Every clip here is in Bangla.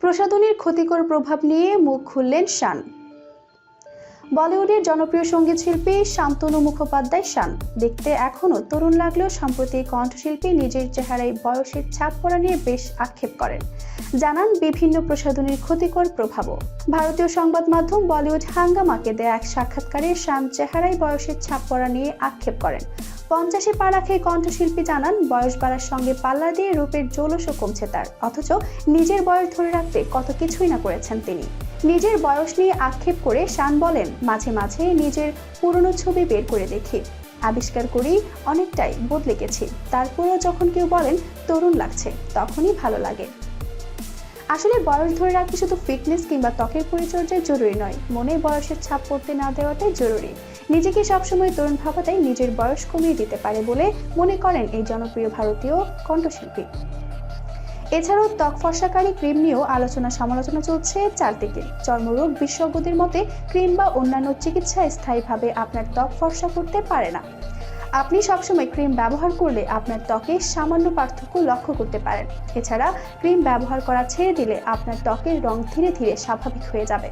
প্রসাধনীর ক্ষতিকর প্রভাব নিয়ে মুখ খুললেন শান। বলিউডের জনপ্রিয় সংগীত শিল্পী শান্তনু মুখোপাধ্যায় শান। দেখতে এখনও তরুণ লাগলেও সম্প্রতি কণ্ঠশিল্পী নিজের চেহারায় বয়সের ছাপ পড়া নিয়ে বেশ আক্ষেপ করেন। জানান বিভিন্ন প্রসাধনীর ক্ষতিকর প্রভাবও। ভারতীয় সংবাদ মাধ্যম বলিউড হাঙ্গামাকে দেয়া এক সাক্ষাৎকারে শান চেহারায় বয়সের ছাপ পড়া নিয়ে আক্ষেপ করেন। পঞ্চাশে পা রাখে কণ্ঠশিল্পী জানান, বয়স বাড়ার সঙ্গে পাল্লা দিয়ে রূপের জৌলসও কমছে তার। অথচ নিজের বয়স ধরে রাখতে কত কিছুই না করেছেন তিনি। নিজের বয়স নিয়ে আক্ষেপ করে শান বলেন, মাঝে মাঝে নিজের পুরনো ছবি বের করে দেখি। আবিষ্কার করি অনেকটাই বদলে গেছি। তারপরেও যখন কেউ বলেন, তরুণ লাগছে তখনই ভালো লাগে। আসলে বয়স ধরে রাখতে শুধু ফিটনেস কিংবা ত্বকের পরিচর্যাই জরুরি নয়, মনে বয়সের ছাপ পড়তে না দেওয়াটাই জরুরি। নিজেকে সবসময় তরুণ ভাবাটাই নিজের বয়স কমিয়ে দিতে পারে বলে মনে করেন এই জনপ্রিয় ভারতীয় কণ্ঠশিল্পী। এছাড়াও ত্বক ফর্সাকারী ক্রিম নিয়েও আলোচনা সমালোচনা চলছে চারদিকে। চর্মরোগ বিশেষজ্ঞদের মতে ক্রিম বা অন্যান্য চিকিৎসা স্থায়ীভাবে আপনার ত্বক ফর্সা করতে পারে না। আপনি সবসময় ক্রিম ব্যবহার করলে আপনার ত্বকে সামান্য পার্থক্য লক্ষ্য করতে পারেন। এছাড়া ক্রিম ব্যবহার করা ছেড়ে দিলে আপনার ত্বকের রং ধীরে ধীরে স্বাভাবিক হয়ে যাবে।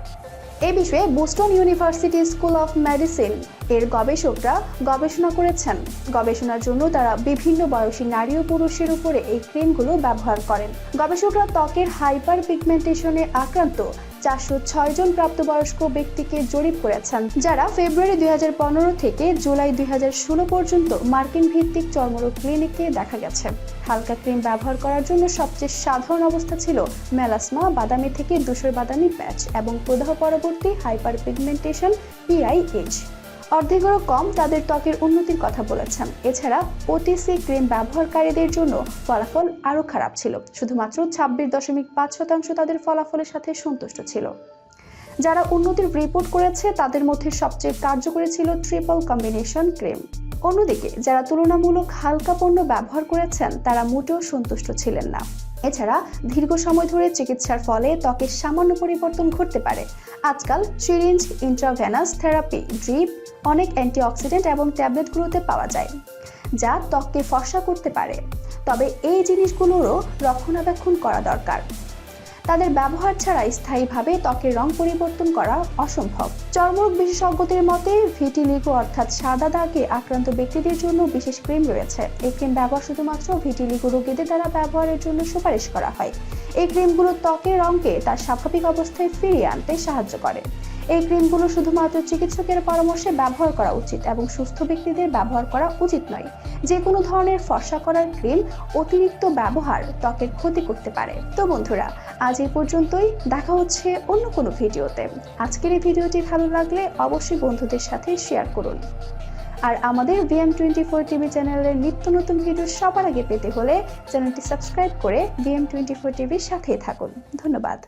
এ বিষয়ে Boston University School of Medicine এর গবেষকরা গবেষণা করেছেন। গবেষণার জন্য তারা বিভিন্ন বয়সী নারী ও পুরুষের উপরে এই ক্রিমগুলো ব্যবহার করেন। গবেষকরা ত্বকের হাইপার পিগমেন্টেশনে আক্রান্ত চারশো ছয় জন প্রাপ্তবয়স্ক ব্যক্তিকে জরিপ করেছেন, যারা ফেব্রুয়ারি দুই হাজার পনেরো থেকে জুলাই দুই হাজার ষোলো পর্যন্ত মার্কিন ভিত্তিক চর্মরোগ ক্লিনিকে দেখা গেছে। হালকা ক্রিম ব্যবহার করার জন্য সবচেয়ে সাধারণ অবস্থা ছিল মেলাসমা, বাদামি থেকে ধূসর বাদামি প্যাচ এবং প্রদাহ পরবর্তী হাইপার পিগমেন্টেশন পিআইএইচ অর্ধেকেরও কম তাদের ত্বকের উন্নতির কথা বলেছেন। এছাড়া ওটিসি ক্রিম ব্যবহারকারীদের জন্য ফলাফল আরও খারাপ ছিল। শুধুমাত্র ছাব্বিশ দশমিক পাঁচ শতাংশ তাদের ফলাফলের সাথে সন্তুষ্ট ছিল। যারা উন্নতির রিপোর্ট করেছে, তাদের মধ্যে সবচেয়ে কার্যকরী ছিল ট্রিপল কম্বিনেশন ক্রিম। অন্যদিকে, যারা তুলনামূলক হালকা পণ্য ব্যবহার করেছেন, তারা মোটেও সন্তুষ্ট ছিলেন না। এছাড়া দীর্ঘ সময় ধরে চিকিৎসার ফলে ত্বকের সামান্য পরিবর্তন ঘটতে পারে। আজকাল সিরিঞ্জ ইন্ট্রাভেনাস থেরাপি ড্রিপ অনেক অ্যান্টিঅক্সিডেন্ট এবং ট্যাবলেটগুলোতে পাওয়া যায়, যা ত্বককে ফর্সা করতে পারে। তবে এই জিনিসগুলোরও রক্ষণাবেক্ষণ করা দরকার। তাদের ব্যবহার ছাড়া স্থায়ীভাবে ত্বকের রং পরিবর্তন করা অসম্ভব। চর্মরোগ বিশেষজ্ঞদের মতে, ভিটিলিগো অর্থাৎ সাদা দাগে আক্রান্ত ব্যক্তিদের জন্য বিশেষ ক্রিম রয়েছে। এই ক্রিম ব্যবহার শুধুমাত্র ভিটিলিগো রোগীদের দ্বারা ব্যবহারের জন্য সুপারিশ করা হয়। এই ক্রিমগুলো ত্বকের রঙকে তার স্বাভাবিক অবস্থায় ফিরিয়ে আনতে সাহায্য করে। এই ক্রিমগুলো শুধুমাত্র চিকিৎসকের পরামর্শে ব্যবহার করা উচিত এবং সুস্থ ব্যক্তিদের ব্যবহার করা উচিত নয়। যে কোনো ধরনের ফর্সা করার ক্রিম অতিরিক্ত ব্যবহার ত্বকের ক্ষতি করতে পারে। তো বন্ধুরা, আজ এই পর্যন্তই। দেখা হচ্ছে অন্য কোনো ভিডিওতে। আজকের এই ভিডিওটি ভালো লাগলে অবশ্যই বন্ধুদের সাথে শেয়ার করুন। আর আমাদের বিএম টোয়েন্টি ফোর টিভি চ্যানেলের নিত্য নতুন ভিডিও সবার আগে পেতে হলে চ্যানেলটি সাবস্ক্রাইব করে বিএম টোয়েন্টি ফোর টিভির সাথেই থাকুন। ধন্যবাদ।